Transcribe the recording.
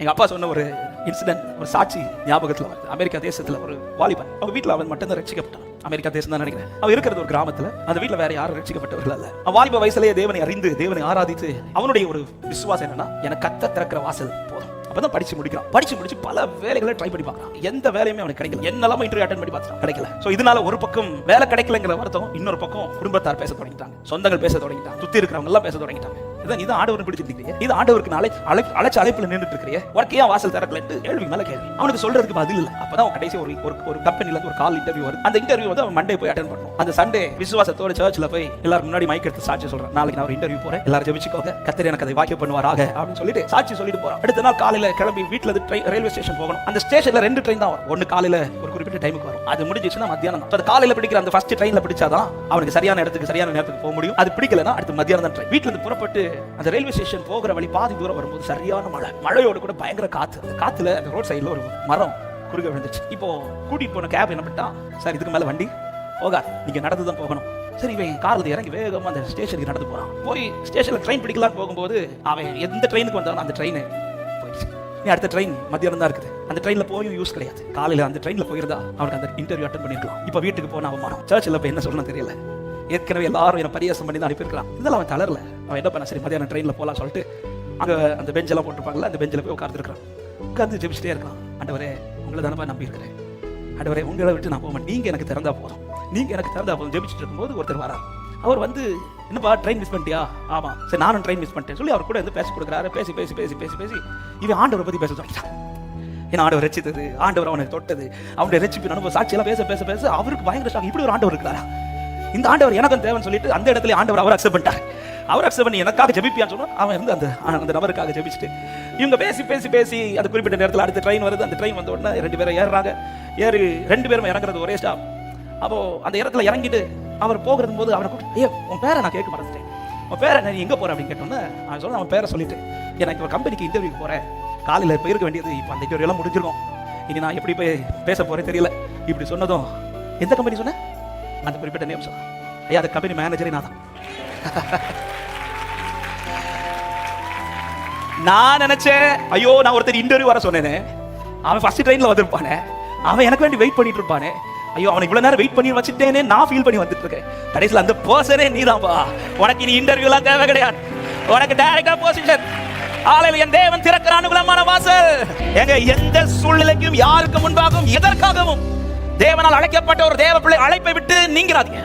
எங்க அப்பா சொன்ன ஒரு இன்சிடென்ட் ஒரு சாட்சி ஞாபகத்தில் வருது. அமெரிக்கா தேசத்தில் ஒரு வாலிபன் அவங்க வீட்டில் அவன் மட்டும்தான் ரட்சிக்கப்பட்டான். அமெரிக்கா தேசம் தான் நினைக்கிறேன். அவன் இருக்கிறது ஒரு கிராமத்தில் அந்த வீட்டில் வேற யாரும் ரட்சிக்கப்பட்டவர்கள் அல்ல. அவன் வாலிப வயசுலேயே தேவனை அறிந்து தேவனை ஆராதித்து அவனுடைய ஒரு விசுவாசம் என்னன்னா எனக்கு கத்த திறக்கிற வாசல் போதும். அப்பதான் படிச்சு முடிக்கிறான். படிச்சு முடிச்சு பல வேலைகளை ட்ரை பண்ணி பார்க்கறான். எந்த வேலையுமே அவனுக்கு கிடைக்கல. என்னெல்லாம் இன்டர்வியூ அட்டன் பண்ணி பார்த்தான் கிடைக்கல. சோ இதனால ஒரு பக்கம் வேலை கிடைக்கலங்கிற வருத்தம் இன்னொரு பக்கம் குடும்பத்தார் பேச தொடங்கிட்டாங்க. சொந்தங்கள் பேச தொடங்கிட்டாங்க. சுத்தி இருக்கிறவங்க எல்லாம் பேச தொடங்கிட்டாங்க. இதான் இது ஆண்டவர் பிடிச்சிருக்கீங்க இது ஆண்டவருக்கு நாளை அழை அழைச்ச அழைப்புல நின்றுட்டு இருக்கிறீங்க உனக்கு ஏன் வாசல் திறக்கலன்ட்டு கேள்வி மேல கேள்வி. அவனுக்கு சொல்றதுக்கு பதில் இல்ல. அப்பதான் கடைசி ஒரு ஒரு ஒரு கம்பெனில ஒரு கால் இன்டர்வியூ வருது. அந்த இன்டர்வியூ வந்து அவன் மண்டே போய் அட்டன் பண்ணும் அந்த சண்டே விசுவாசத்தோட சர்ச்சில் போய் எல்லாரும் முன்னாடி மைக் எடுத்து சாட்சி சொல்றேன். நாளைக்கு நான் ஒரு இன்டர்வியூ போறேன். எல்லாரும் ஜெபிச்சுக்கோங்க. கத்தர் எனக்கு அதை வாக்கிய பண்ணுவாராக அப்படின்னு சொல்லிட்டு சாட்சி சொல்லிட்டு போறான். அடுத்த நாள் காலையில கிளம்பி வீட்டுல இருந்து ட்ரெயின் ரயில்வே ஸ்டேஷன் போகணும். அந்த ஸ்டேஷன்ல ரெண்டு ட்ரெயின் தான் வரும். ஒன்னு காலையில ஒரு குறிப்பிட்ட டைமுக்கு வரும். அது முடிஞ்சிச்சுன்னா மத்தியானம் அது காலையில பிடிக்கிற அந்த ஃபர்ஸ்ட் ட்ரெயின்ல பிடிச்சாதான் அவனுக்கு சரியான இடத்துக்கு சரியான நேரத்துக்கு போக முடியும். அது பிடிக்கலன்னா அடுத்து மத்தியானம் தான் ட்ரெயின் வீட்டுல இருந்து புறப்பட்டு அந்த ரயில்வே ஸ்டேஷன் போகிற வழி பாதி தூரம் வரும்போது சரியான மழை. மழையோட கூட பயங்கர காத்து. அந்த காத்துல அந்த ரோட் சைடுல ஒரு மரம் குறுக்க விழுந்துச்சு இப்போ கூட்டிட்டு போன கேப் என்ன பண்ணிட்டான்? சார் இதுக்கு மேல வண்டி போகாது. நீங்கள் நடந்து தான் போகணும். சரி இவன் காரில் இறங்கி வேகமா அந்த ஸ்டேஷனுக்கு நடந்து போறான். போய் ஸ்டேஷனில் ட்ரெயின் பிடிக்கலாம் போகும்போது அவன் எந்த ட்ரெயினுக்கு வந்தாலும் அந்த ட்ரெயின் போயிடுச்சு. நீ அடுத்த ட்ரெயின் மத்தியானம் தான் இருக்குது. அந்த ட்ரெயின்ல போயும் யூஸ் கிடையாது. காலையில் அந்த ட்ரெயின்ல போயிருந்தா அவனுக்கு அந்த இன்டர்வியூ அட்டன் பண்ணிருக்கலாம். இப்போ வீட்டுக்கு போன அவமானம். சர்ச்சில் இப்போ என்ன சொல்லணும் தெரியல. ஏற்கனவே எல்லாரும் என்ன பரியாசம் பண்ணி தான் அனுப்பியிருக்கலாம் இதெல்லாம் அவன் தளரல. அவன் என்ன பண்ண சரி மதியானம் ட்ரெயினில் போகலாம் சொல்லிட்டு அங்க அந்த பெஞ்ச் எல்லாம் போட்டுருப்பாங்கல்ல அந்த பெஞ்சில் போய் உட்கார்ந்துருக்கான் உட்காந்து ஜெபிச்சிட்டே இருக்கான். ஆண்டவரே உங்களை தானப்பா நம்பி இருக்கிறேன் ஆண்டவரே உங்களை விட்டு நான் போக மாட்டேன். நீங்க எனக்கு திறந்தா போதும். நீங்க எனக்கு திறந்தா போதும். ஜெபிச்சுட்டு இருக்கும்போது ஒருத்தர் வரார். அவர் வந்து என்னப்பா ட்ரெயின் மிஸ் பண்ணிட்டியா? ஆமா. சரி நானும் ட்ரெயின் மிஸ் பண்ணிட்டேன். சொல்லி அவர் கூட வந்து பேசி கொடுக்குறாரு. பேசி பேசி பேசி பேசி பேசி இவன் ஆண்டவரை பத்தி பேச சொல்லிட்டான் ஏன்னா ஆண்டவர் ரசித்தது ஆண்டவர் அவனை தொட்டது. அவனுடைய ரசிப்பு அனுபவ சாட்சியெல்லாம் பேச பேச பேச அவருக்கு பயங்கர ஷாக் இப்படி ஒரு ஆண்டவர் இருக்கிறாரா? இந்த ஆண்டவர் எனக்கும் தேவைன்னு சொல்லிட்டு அந்த இடத்துல ஆண்டவர் அவர் அக்செப்ட் பண்ணிட்டார். அவர் அக்செப்ட் பண்ணி எனக்காக ஜெபிப்பியான்னு சொன்னா அவன் இருந்து அந்த அந்த நபருக்காக ஜெபிச்சுட்டு. இவங்க பேசி பேசி பேசி அந்த குறிப்பிட்ட நேரத்தில் அடுத்த ட்ரெயின் வருது. அந்த ட்ரெயின் வந்த உடனே ரெண்டு பேரும் ஏறுறாங்க. ஏறி ரெண்டு பேரும் இறங்குறது ஒரே ஸ்டாப் அப்போ அந்த இடத்துல இறங்கிட்டு அவர் போகிறது போது அவரை கூப்பிட்டு ஐயோ உன் பேரை நான் கேட்க மறந்துட்டேன். உன் பேரை நீ எங்கே போற? அப்படின்னு கேட்டோன்னே அவன் சொன்னேன் அவன் பேரை சொல்லிட்டு எனக்கு ஒரு கம்பெனிக்கு இன்டர்வியூ போகிறேன் காலையில் போயிருக்க வேண்டியது இப்போ அந்த இன்டர்வியூ எல்லாம் முடிஞ்சிருக்கும். இனி நான் எப்படி போய் பேச போகிறேன் தெரியல. இப்படி சொன்னதும் எந்த கம்பெனி சொன்னேன் அந்த குறிப்பிட்ட நேம் சொல்ல ஐயா அந்த கம்பெனி மேனேஜரே நான் தான் நான் நினைச்சேன் ஐயோ நான் ஒருத்தர் இன்டர்வியூ வர சொன்னேனே. அவன் ஃபர்ஸ்ட் ட்ரெயின்ல வந்திருப்பானே. அவன் எனக்கு வேண்டி வெயிட் பண்ணிட்டு இருப்பானே. ஐயோ அவனை இவ்வளோ நேரம் வெயிட் பண்ணி வச்சுட்டேனே நான் ஃபீல் பண்ணி வந்துட்டு இருக்கேன். கடைசியில் அந்த பர்சனே நீதான்பா. உனக்கு இனி இன்டர்வியூலாம் தேவை கிடையாது. உனக்கு டைரக்டா பொசிஷன் ஆலையில் என் தேவன் திறக்கிற அனுகூலமான வாசல். எங்க எந்த சூழ்நிலைக்கும் யாருக்கு முன்பாகவும் எதற்காகவும் தேவனால் அழைக்கப்பட்ட ஒரு தேவ பிள்ளை அழைப்பை விட்டு நீங்கிறாதீங்க.